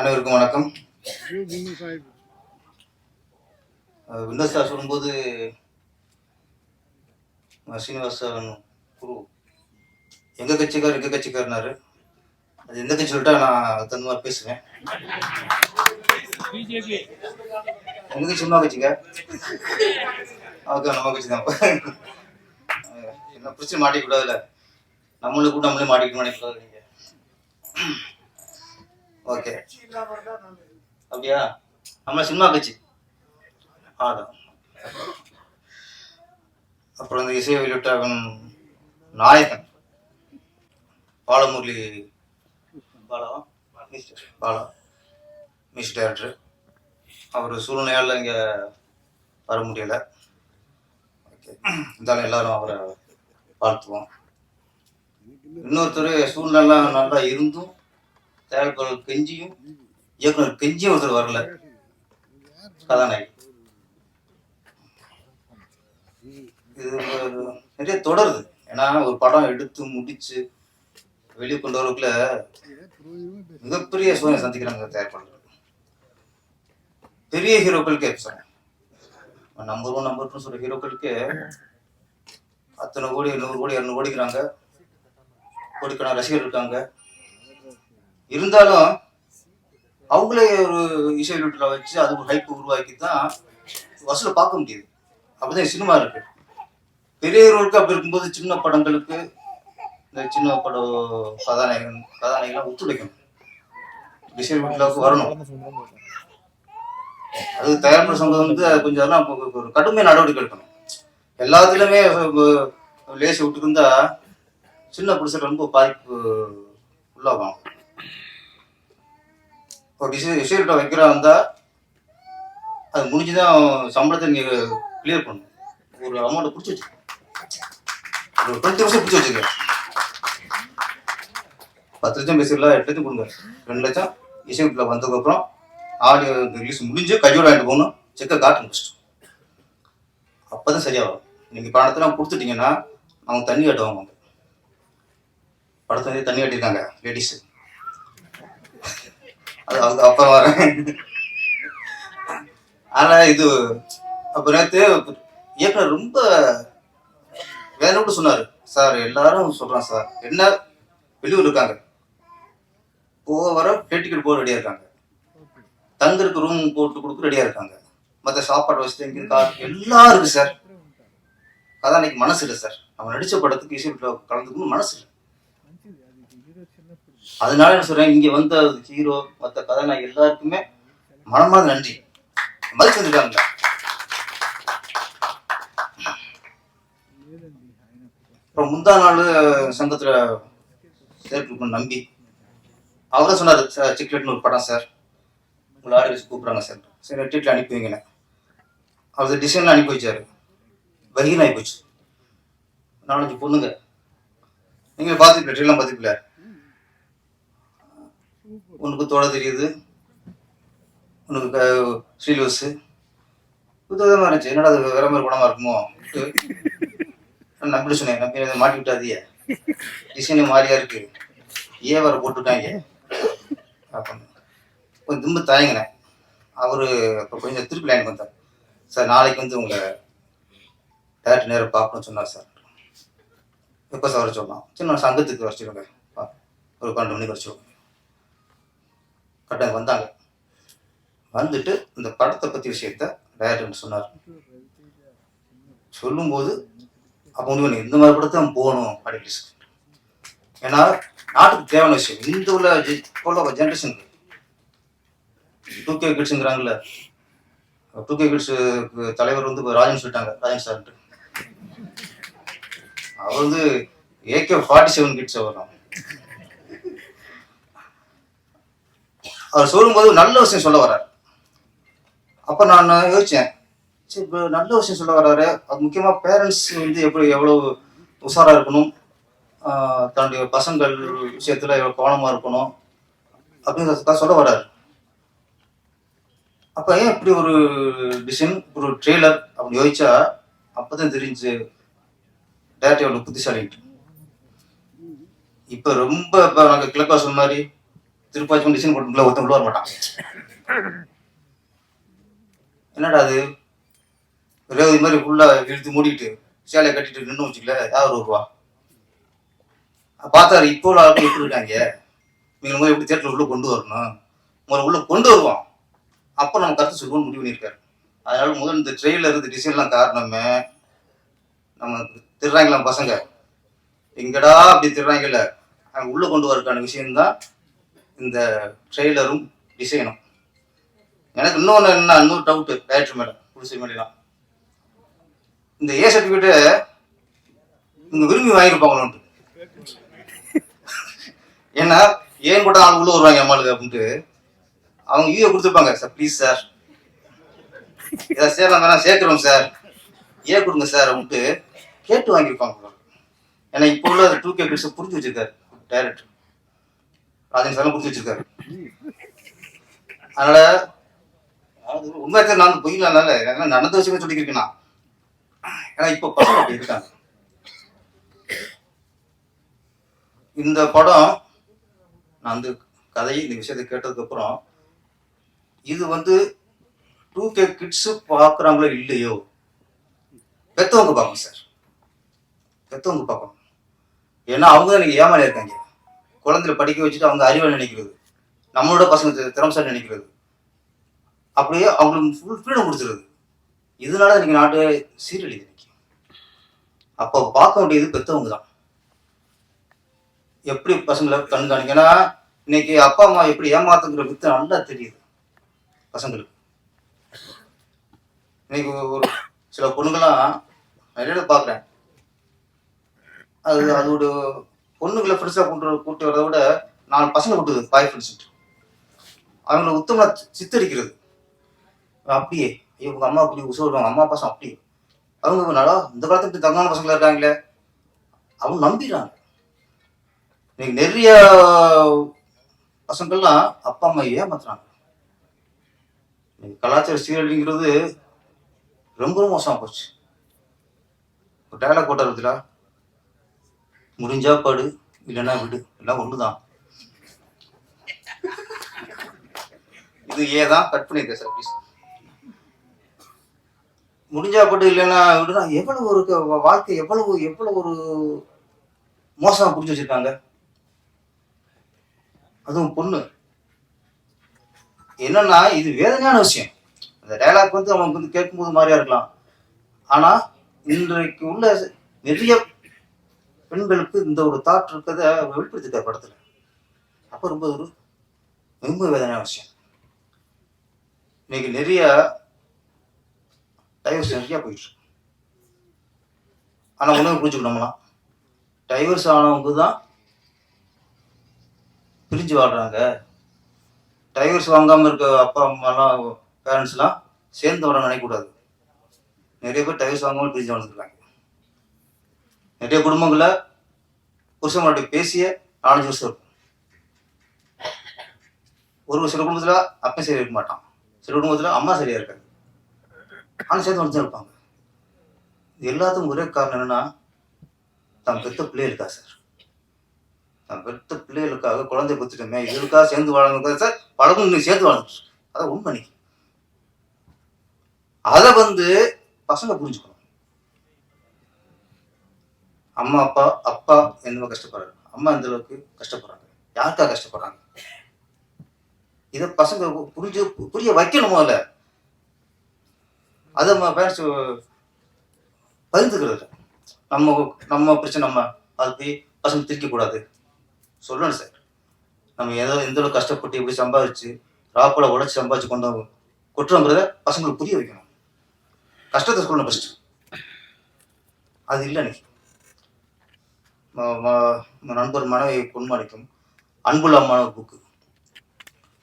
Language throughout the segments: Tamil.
அனைவருக்கும் வணக்கம். விண்டோஸ் சார் சொல்லும்போது அஹ் சீனிவாசன் குரு எங்க கட்சிக்கார் எங்க கட்சிக்காரனாரு அது எந்த கட்சி சொல்லிட்டா நான் தகுந்த மாதிரி பேசுவேன். எங்க கட்சி சும்மா கட்சிங்க ஓகே நம்ம கட்சி தான். என்ன பிரச்சனை மாட்டிக்க கூடாதுல்ல. நம்மளுக்கு கூட நம்மளே மாட்டிக்க மாட்டிக்கூடாது நீங்க. ஓகே. அப்படியா? நம்ம சினிமா கட்சி அதான் அப்புறம் இந்த இசை வெளியிட்டாகன் நாயகன். Balamurali. Mister. Bala. Music director. அவர் சூழ்நிலையால் இங்கே வர முடியலை. ஓகே. இருந்தாலும் எல்லாரும் அவரை வாழ்த்துவோம் இன்னொருத்தர் சூழ்நிலை நல்லா இருந்தும் தயாரிப்பாளர் கெஞ்சியும் இயக்குனர் கெஞ்சியும் ஒருத்தர் வரல. கதாநாயகி. இது நிறைய தொடருது. ஏன்னா ஒரு படம் எடுத்து முடிச்சு வெளியே கொண்டு வரக்குள்ள மிகப்பெரிய சூழ்நிலை சந்திக்கிறாங்க தயாரிப்பாளர்கள். பெரிய ஹீரோக்களுக்கே சொன்னேன் நம்பர் ஒன் நம்பர் டூ சொல்ற ஹீரோக்களுக்கே அத்தனை கோடி நூறு கோடி இரநூறு கோடிக்கிறாங்க கோடிக்கணக்கான ரசிகர் இருக்காங்க. இருந்தாலும் அவங்களே ஒரு இசை வீட்டில் வச்சு அது ஒரு ஹைப் உருவாக்கி தான் வசூலை பார்க்க முடியுது. அப்படிதான் சினிமா இருக்கு. பெரியவர்களுக்கு அப்படி இருக்கும்போது சின்ன படங்களுக்கு இந்த சின்ன படம் கதாநாயகன் கதாநாயகெல்லாம் ஒத்துழைக்கணும். இசை வீட்டில் வரணும். அது தயாரிப்பு சங்கம் வந்து கொஞ்சம் அதெல்லாம் ஒரு கடுமை நடவடிக்கை எடுக்கணும். எல்லாத்துலயுமே லேசி விட்டுருந்தா சின்ன புடிசல் ரொம்ப பாதிப்பு உள்ளாகும். ஒரு டிசை டிசைட் வைக்கிறா இருந்தால் அது முடிஞ்சு தான் சம்பளத்தை நீங்கள் கிளியர் பண்ணணும் ஒரு அமௌண்ட்டை பிடிச்சி வச்சு ஒரு டுவெண்ட்டி பர்சன்ட் பிடிச்சி வச்சுக்க. பத்து லட்சம் பேசிடலாம் எட்டு லட்சம் கொடுங்க. ரெண்டு லட்சம் இசை வீட்டில் வந்ததுக்கப்புறம் ஆடியோ ரிலீஸ் முடிஞ்சு கையோட வாங்கிட்டு போகணும். செக்கை காட்டணும் ஃபஸ்ட்டு அப்பதான் சரியாகும். நீங்கள் பணத்தெல்லாம் கொடுத்துட்டீங்கன்னா அவங்க தண்ணி கட்டுவாங்க. படத்தை தண்ணி கட்டியிருக்காங்க லேடிஸு அது அப்புறம் வரேன் ஆனா இது அப்ப நேத்து இயக்குனர் ரொம்ப வேற கூட சொன்னாரு. சார் எல்லாரும் சொல்றான் சார். என்ன? வெளியூர் இருக்காங்க. போக வர ஃபிளைட் டிக்கெட் போக ரெடியா இருக்காங்க. தங்கருக்கு ரூம் போட்டு கொடுக்க ரெடியா இருக்காங்க. மற்ற சாப்பாடு வசதி எங்க இருக்கா? எல்லாம் இருக்கு சார். அதான் அன்னைக்கு மனசு இல்லை சார். அவன் நடிச்ச படத்துக்கு இசை கலந்துக்கணும் மனசு இல்லை. அதனால என்ன சொல்றேன் இங்க வந்த ஹீரோ மற்ற கதாநாயகி எல்லாருக்குமே மனமான நன்றி. மதிச்சு வந்துருக்காங்க அப்புறம் முந்தா நாள் சங்கத்துல சேர்க்கணும் நம்பி. அவர் தான் சொன்னார் சார் சிக்லெட்னு ஒரு படம் சார். உங்களை ஆடி வச்சு கூப்பிட்றாங்க சார். சரி ட்ரீட்ல அனுப்பி வைங்கண்ணே அவர் டிசைன்லாம் அனுப்பி வச்சார். வகின்னு ஆகி போச்சு. நாலஞ்சு பொண்ணுங்க. நீங்கள் பார்த்துக்கல ட்ரீட்லாம் பார்த்துக்கல உனக்கு தோட தெரியுது. உனக்கு க- ஸ்ரீலூஸு புத்தகமாக இருந்துச்சு. என்னடா அது வேற மாதிரி படமா இருக்குமோ? நான் சொன்னேன். நம்பி மாட்டி விட்டாதிய டிசைனு மாறியா இருக்கு. ஏன் வர போட்டுட்டாங்க. அப்படின்னு கொஞ்சம் திரும்ப தயங்கினேன். அவரு இப்போ கொஞ்சம் திருப்பி லைனுக்கு வந்தார். சார் நாளைக்கு வந்து உங்களை டேரக்டர் நேரம் பார்க்கணும்னு சொன்னார் சார். எப்போ சார் வர சொன்னோம் சின்ன சங்கத்துக்கு வர ஒரு பன்னெண்டு மணிக்கு வர சொல்லுங்க வந்தாங்க. வந்துட்டு இந்த படத்தை பற்றி விஷயத்த டைரக்டர் சொன்னார். சொல்லும்போது அப்போ ஒன்று இந்த மாதிரி படத்தை தான் போகணும் அப்படின்னு ஏன்னா நாட்டுக்கு தேவையான விஷயம். இந்த உள்ள இப்போ ஜென்ரேஷனுக்கு டூ கே கிட்ஸுங்கிறாங்கல்ல டூ கே கிட்ஸ் தலைவர் வந்து இப்போ ராஜன் சொல்லிட்டாங்க ராஜன் சார்ன்ட்டு அவர் வந்து ஏகே ஃபார்ட்டி செவன் கிட்ஸ் அவர் அவர் சொல்லும்போது நல்ல விஷயம் சொல்ல வர்றார். அப்போ நான் யோசித்தேன் சரி இப்போ நல்ல விஷயம் சொல்ல வர்றாரு. அது முக்கியமாக பேரண்ட்ஸ் வந்து எப்படி எவ்வளவு உஷாராக இருக்கணும்? தன்னுடைய பசங்கள் விஷயத்தில் எவ்வளோ கவனமாக இருக்கணும்? அப்படின்னு சொல்ல வர்றாரு. அப்போ ஏன் இப்படி ஒரு டிசைன் ஒரு ட்ரெய்லர் அப்படி யோசிச்சா அப்பதான் தெரிஞ்சு டேரக்டர் எவ்வளோ புத்திசாலிட்டு இப்போ ரொம்ப இப்போ நாங்கள் கிழக்கா சொன்ன மாதிரி திருப்பாச்சி டிசைன் போட்டுல ஒருத்தன் உள்ள வர மாட்டான். என்னடா அது? ரேவதி மாதிரி ஃபுல்லா இழுத்து மூடிட்டு சேலையை கட்டிட்டு நின்று வச்சுக்கல யார் வருவா? பார்த்தாரு இப்போ உள்ள ஆட்கள் எப்படி இருக்காங்க? நீங்க முதல்ல எப்படி தேட்டர் உள்ள கொண்டு வரணும்? உங்களை உள்ள கொண்டு வருவோம் அப்போ நம்ம கருத்து சொல்லுவோம் முடிவு பண்ணியிருக்காரு. அதனால முதல் இந்த ட்ரெயிலர் இருந்த டிசைன்லாம் காரணமே நம்ம திருறாங்களாம் பசங்க. எங்கடா அப்படி திருறாங்கல்ல அங்க உள்ள கொண்டு வரக்கான விஷயம்தான் இந்த ட்ரெய்லரும் டிசைனும் எனக்கு இன்னொன்று என்ன இன்னொரு டவுட்டு டேரக்டர் மேடம் குடிசை மேலாம் இந்த ஏ சர்டிஃபிகேட்டை இவங்க விரும்பி வாங்கியிருப்பாங்களோன்ட்டு. ஏன்னா ஏன் கூட ஆள் உள்ள வருவாங்க அம்மாளுக்கு அப்படின்ட்டு. அவங்க யூஏ கொடுத்துருப்பாங்க சார் ப்ளீஸ் சார் ஏதாவது சேரலாம் வேணா சேர்க்குறோம் சார் ஏ கொடுங்க சார் அப்படின்ட்டு கேட்டு வாங்கியிருப்பாங்க. ஏன்னா இப்போ உள்ள டூ கே கிட்ஸ் புரிஞ்சு வச்சிருக்காரு டேரக்டர் ராஜன் சார் புரிஞ்சு வச்சிருக்காரு. அதனால உண்மை தெரியும் நான் பொய்யில்னால நடந்த விஷயமே சொல்லிக்கிறேன் நான். ஏன்னா இப்போ பசங்க அப்படி இருக்காங்க. இந்த படம் நான் அந்த கதை இந்த விஷயத்தை கேட்டதுக்கு அப்புறம் இது வந்து டூ கே கிட்ஸ் பார்க்குறாங்களோ இல்லையோ? பெத்தவங்க பார்க்கணும் சார் பெத்தவங்க பார்க்கணும். ஏன்னா அவங்க தான் நீங்கள் ஏமாறி இருக்காங்க குழந்தைய படிக்க வச்சுட்டு அவங்க அறிவை நினைக்கிறது. நம்மளோட பசங்க தி- நினைக்கிறது. அப்படியே அவங்களுக்கு ஃபுல் ஃப்ரீடம் கொடுத்துருது. இதனால இன்னைக்கு நாட்டு சீரழிது இன்னைக்கு. அப்போ பார்க்க வேண்டியது பெற்றவங்க தான். எப்படி பசங்களை கண்காணிக்க ஏன்னா இன்னைக்கு அப்பா அம்மா எப்படி ஏமாத்துங்கிற வித்து நல்லா தெரியுது பசங்களுக்கு. இன்னைக்கு ஒரு சில பொண்ணுங்கள்லாம் நிறைய பார்க்குறேன். அது அதோட பொண்ணுங்களை ஃப்ரெண்ட்ஸாக கூட்டு கூட்டி வரதை விட நாலு பசங்க கூட்டுது பாய் ஃப்ரெண்ட்ஸ் அவங்களை உத்தமாக சித்தரிக்கிறது. அப்படியே. இவங்க அம்மா அப்படி உசோடுவாங்க அம்மா பசங்க அப்படி அவங்க நல்லா இந்த காலத்துக்கு இப்படி தங்கமான பசங்களா இருக்காங்களே. அவங்க நம்பிடுறாங்க. இன்னைக்கு நிறைய பசங்கள்லாம் அப்பா அம்மா ஏமாத்துறாங்க. கலாச்சார சீரழிங்கிறது ரொம்ப மோசமாக போச்சு. ஒரு டயலாக் போட்டார் பார்த்தீங்களா முடிஞ்சா பாடு இல்லைன்னா விடு. எல்லாம் ஒண்ணுதான். இது ஏதான் கட் பண்ணியிருக்கேன் சார் ப்ளீஸ் முடிஞ்சா பாட்டு இல்லைன்னா விடுனா எவ்வளவு ஒரு வாழ்க்கை எவ்வளவு எவ்வளவு ஒரு மோசமாக புரிஞ்சு வச்சிருக்காங்க? அதுவும் பொண்ணு. என்னன்னா இது வேதனையான விஷயம். அந்த டைலாக் வந்து அவனுக்கு வந்து கேட்கும்போது மாதிரியா இருக்கலாம். ஆனா இன்றைக்கு உள்ள நிறைய பெண்களுக்கு இந்த ஒரு தாட் இருக்கிறத வெளிப்படுத்திட்டார் படத்தில். அப்போ ரொம்ப ஒரு ரொம்ப வேதனையான விஷயம். இன்னைக்கு நிறைய டைவர்ஸ் நிறையா போயிட்டு ஆனால் உணவு புரிஞ்சுக்கணும்லாம் டைவர்ஸ் ஆனவங்க தான் பிரிஞ்சு வாழ்கிறாங்க டைவர்ஸ் வாங்காமல் இருக்க அப்பா அம்மாலாம் பேரண்ட்ஸ்லாம் சேர்ந்து வர நினைக்கக்கூடாது. நிறைய பேர் டைவர்ஸ் வாங்காமல் பிரிஞ்சு வாழ்ந்துருக்காங்க. நிறைய குடும்பங்கள்ல புருஷன் பேசிய நாலஞ்சு வருஷம் இருக்கும். ஒரு சில குடும்பத்துல அப்பன் சரியா இருக்க மாட்டான். சில குடும்பத்துல அம்மா சரியா இருக்காது. ஆனால் சேர்ந்து வந்து இருப்பாங்க. இது எல்லாத்துக்கும் ஒரே காரணம் என்னன்னா தான் பெத்த பிள்ளைகளுக்கா சார். தான் பெத்த பிள்ளைகளுக்காக குழந்தை பெற்றுட்டோமே இதுக்காக சேர்ந்து வாழணுக்காக சார் பழகும் நீ சேர்ந்து வாழணும். அதான் உண்மை அதை வந்து பசங்க புரிஞ்சுக்கணும். அம்மா அப்பா அப்பா என்னமோ கஷ்டப்படுறாங்க. அம்மா அந்த அளவுக்கு கஷ்டப்படுறாங்க? யாருக்கா கஷ்டப்படுறாங்க? இதை பசங்க புரிஞ்சு புரிய வைக்கணுமோ இல்லை? அதை நம்ம பேரண்ட்ஸ் பகிர்ந்துக்கிறது. நம்ம நம்ம பிரச்சனை நம்ம அது போய் பசங்க திரிக்க கூடாது சொல்லணும் சார் நம்ம ஏதோ எந்த அளவுக்கு கஷ்டப்பட்டு எப்படி சம்பாதிச்சு ராப்போல உழைச்சி சம்பாதிச்சு கொண்டு கொட்டுறோங்கிறத பசங்களுக்கு புரிய வைக்கணும். கஷ்டத்தை சொல்லணும் ஃபஸ்ட்டு அது இல்லை இன்னைக்கு. நண்பர் மனைவி பொன்மாணிக்கம் அன்புள்ள அம்மான ஒரு புக்கு.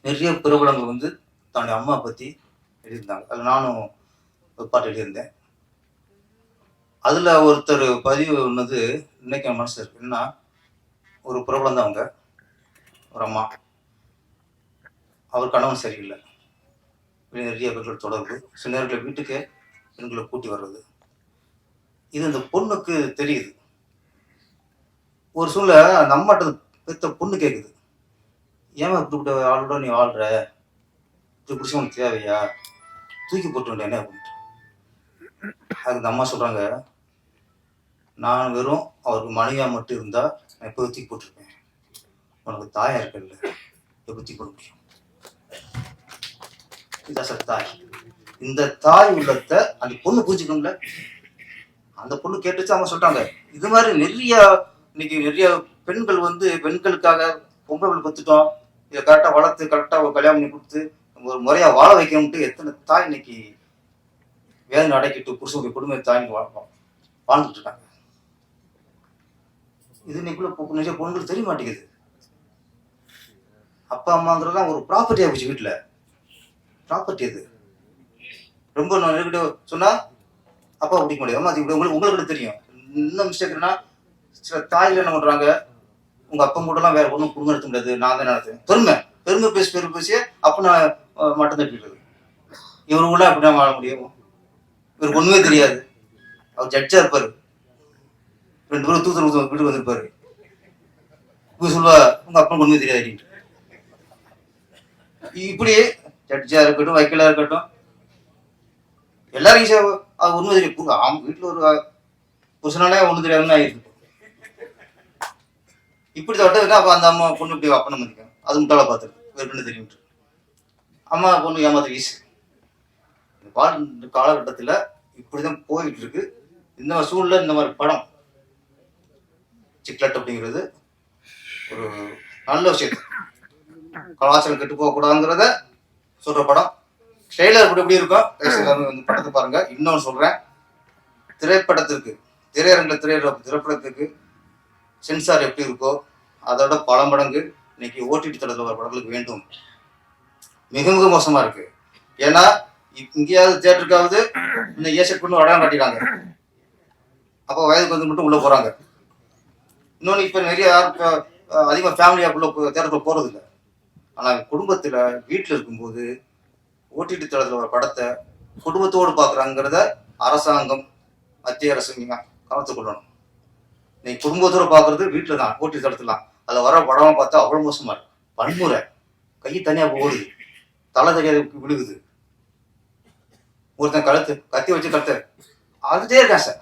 நிறைய பிரபலங்கள் வந்து தன்னுடைய அம்மா பற்றி எழுதியிருந்தாங்க. அதில் நானும் ஒரு பாட்டு எழுதியிருந்தேன். அதில் ஒருத்தர் பதிவு ஒன்றது இன்னைக்கு என் மனசு இருக்கு. என்ன ஒரு பிரபலம் தான் அவங்க. ஒரு அம்மா. அவர் கணவன் சரியில்லை. நிறைய பேர்கள் தொடர்பு. சில நேரங்களில் வீட்டுக்கு பெண்களை கூட்டி வர்றது. இது அந்த பொண்ணுக்கு தெரியுது. ஒரு சூழ்நிலை அந்த அம்மாட்ட பெத்த பொண்ணு கேட்குது ஏமா இப்படிப்பட்ட ஆளோட நீ வாழ்ற? இப்படி பிடிச்ச உனக்கு தேவையா? தூக்கி போட்டு வேண்டிய அப்படின்ட்டு. அதுக்கு இந்த அம்மா சொல்கிறாங்க நான் வெறும் அவருக்கு மனைவியாக மட்டும் இருந்தால் நான் எப்போ தூக்கி போட்டிருப்பேன். உனக்கு தாயாக இருக்கல எப்போ தூக்கி போட முடியும்? இதான் சார் தாய். இந்த தாய் உள்ளத்தை அந்த பொண்ணு பூஜிக்கணும்ல அந்த பொண்ணு கேட்டுச்சு அவங்க சொல்லிட்டாங்க. இது மாதிரி நிறைய இன்னைக்கு நிறைய பெண்கள் வந்து பெண்களுக்காக பொம்பளை பத்துட்டோம் இதை கரெக்டாக வளர்த்து கரெக்டாக கல்யாணம் பண்ணி கொடுத்து ஒரு முறையாக வாழ வைக்கணும்ட்டு எத்தனை தாய் இன்னைக்கு வேதனை அடைக்கிட்டு புருஷனுடைய குடும்ப தாய் வாழ் வாழ்ந்துட்டு இருக்காங்க. இது இன்னைக்குள்ள நிறைய பொண்ணுங்களுக்கு தெரிய மாட்டேங்குது. அப்பா அம்மாங்கிறதுலாம் ஒரு ப்ராப்பர்ட்டி ஆகிடுச்சு வீட்டில். ப்ராப்பர்ட்டி அது. ரொம்ப நான் சொன்னால் அப்பா பிடிக்க முடியாது அம்மா அது உங்களுக்கு உங்களுக்கு தெரியும். இன்னும் மிஸ்டேக்னா சில தாய்கள் என்ன பண்றாங்க? உங்க அப்பா கூடலாம் வேற ஒன்றும் குடும்பம் எடுத்த முடியாது. நான் தான் நடத்துவேன். பெருமை. பெருமை பேசி பெருமை பேசியே அப்ப நான் மட்டும் தட்டிடுறது இவரு கூட அப்படிதான் வாழ முடியும். இவருக்கு ஒண்ணுமே தெரியாது. அவர் ஜட்ஜா இருப்பாரு. ரெண்டு பேரும் தூத்தர் ஊத்து வீட்டுக்கு வந்திருப்பாரு. இவங்க சொல்லுவா உங்க அப்பா ஒண்ணுமே தெரியாது அப்படின்ட்டு. இப்படியே ஜட்ஜா இருக்கட்டும் வக்கீலா இருக்கட்டும் எல்லாரும் ஈஸியா அது ஒண்ணுமே தெரியும் பு- வீட்டுல ஒரு புருஷனாலே ஒண்ணு தெரியாதுன்னு ஆயிருக்கு இப்படி தொட்டதுக்கு அப்ப அந்த அம்மா பொண்ணு இப்படி அப்பனை மதிக்கும் அது முட்டாள பார்த்துருக்கு. வேறு தெரியும் அம்மா பொண்ணு ஏமாத்த வீசு. இந்த பால் இந்த காலகட்டத்துல இப்படிதான் போயிட்டு இருக்கு இந்த மாதிரி சூழ்நிலை இந்த மாதிரி படம். சிக்லட் அப்படிங்கிறது ஒரு நல்ல விஷயம். கலாச்சாரம் கெட்டு போகக்கூடாதுங்கிறத சொல்ற படம். ட்ரெய்லர் இப்படி எப்படி இருக்கும் தயவுசெய்து வந்து படத்தை பாருங்க. இன்னொன்று சொல்றேன். திரைப்படத்திற்கு திரையரங்கில் திரையிட திரைப்படத்துக்கு சென்சார் எப்படி இருக்கோ அதோட பல மடங்கு இன்னைக்கு ஓடிடி தளத்தில் வர படங்களுக்கு வேண்டும். மிக மிக மோசமாக இருக்கு. ஏன்னா இங்கேயாவது தேட்டருக்காவது இந்த ஏசட் பண்ணி வடம் காட்டிடுறாங்க அப்போ வயதுக்கு வந்து மட்டும் உள்ளே போகிறாங்க இன்னொன்று இப்போ நிறைய யாரும் அதிகமாக ஃபேமிலியாக்குள்ளே தேட்டருக்குள்ள போறது இல்லை ஆனால் குடும்பத்தில் வீட்டில் இருக்கும்போது ஓடிடி தளத்தில் வர படத்தை குடும்பத்தோடு பார்க்குறாங்கிறத அரசாங்கம் மத்திய அரசு நீங்கள் கவனத்துக்கொள்ளணும் நீ குடும்பத்தோட பார்க்கறது வீட்டில் தான் கூட்டி தடுத்துலாம் அதில் வர படமா பார்த்தா அவ்வளோ மோசமா இருக்கு. வன்முறை கை தனியாக ஓடுது தலை தனியாக விழுகுது. ஒருத்தன் கழுத்து கத்தி வச்சு கழுத்து. அழுதே இருக்கான் சார்.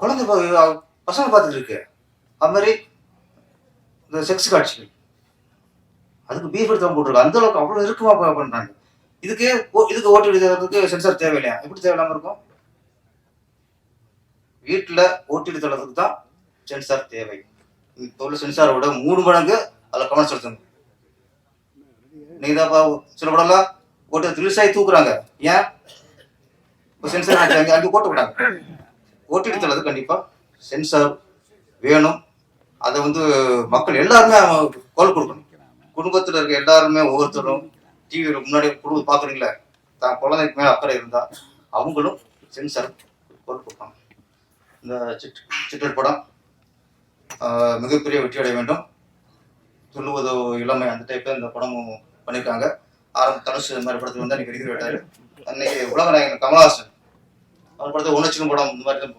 குழந்தை பா- பசங்க பார்த்துட்டு இருக்கு. அது மாதிரி இந்த செக்ஸ் காட்சிகள் அதுக்கு பீஃப் எடுத்து போட்டுருக்கு அந்த அளவுக்கு அவ்வளோ இருக்குமா பண்ணுறாங்க இதுக்கே இதுக்கு ஓட்டு இதுக்கு எடுக்கிறதுக்கு சென்சார் தேவையில்லையா? எப்படி தேவையில்லாம இருக்கும்? வீட்டில் ஓட்டிட்டு தள்ளதுக்கு தான் சென்சார் தேவை. இப்போ உள்ள சென்சாரோட மூணு மடங்கு அதில் கவனம் செலுத்தணும். நீதாப்பா தான் சில படம்லாம் ஓட்டு ரிலீஸ் தூக்குறாங்க. ஏன்? இப்போ சென்சார் அங்கே அங்கே விடாங்க ஓட்டிட்டு தளத்து கண்டிப்பாக சென்சார் வேணும். அதை வந்து மக்கள் எல்லாருமே குரல் கொடுக்கணும். குடும்பத்தில் இருக்க எல்லாருமே ஒவ்வொருத்தரும் டிவியில் முன்னாடி குடும்பம் பார்க்குறீங்களே தான் குழந்தைக்கு மேலே அக்கறை இருந்தால் அவங்களும் சென்சார் குரல் கொடுப்பாங்க. இந்த சிற்றல் படம் மிகப்பெரிய வெற்றி அடைய வேண்டும். துள்ளுவதோ இளமை அந்த டைப்ல இந்த படமும் பண்ணியிருக்காங்க ஆரம்ப தனுஷ் இந்த மாதிரி படத்துக்கு வந்து அன்னைக்கு நடிகர் விட்டாரு அன்னைக்கு உலக நாயகன் கமலஹாசன். அவர் படத்தை உணர்ச்சிடும் படம் இந்த மாதிரி தான்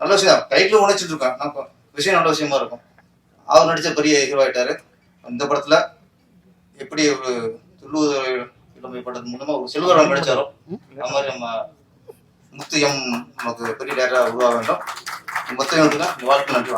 நல்ல விஷயம் தான். டைட்டில் உணர்ச்சிட்டு இருக்கான். நான் விஷயம் நல்ல விஷயமா இருக்கும். அவர் நடிச்ச பெரிய ஹீரோ இந்த படத்துல எப்படி ஒரு துள்ளுவதோ இளமை படத்து மூலமா ஒரு செல்வரம் நடித்தாரோ அது மாதிரி நம்ம முத்து எம் நமக்கு பெரிய டேரக்டராக உருவாக வேண்டும். முத்தையும் வாழ்க்கை நன்றி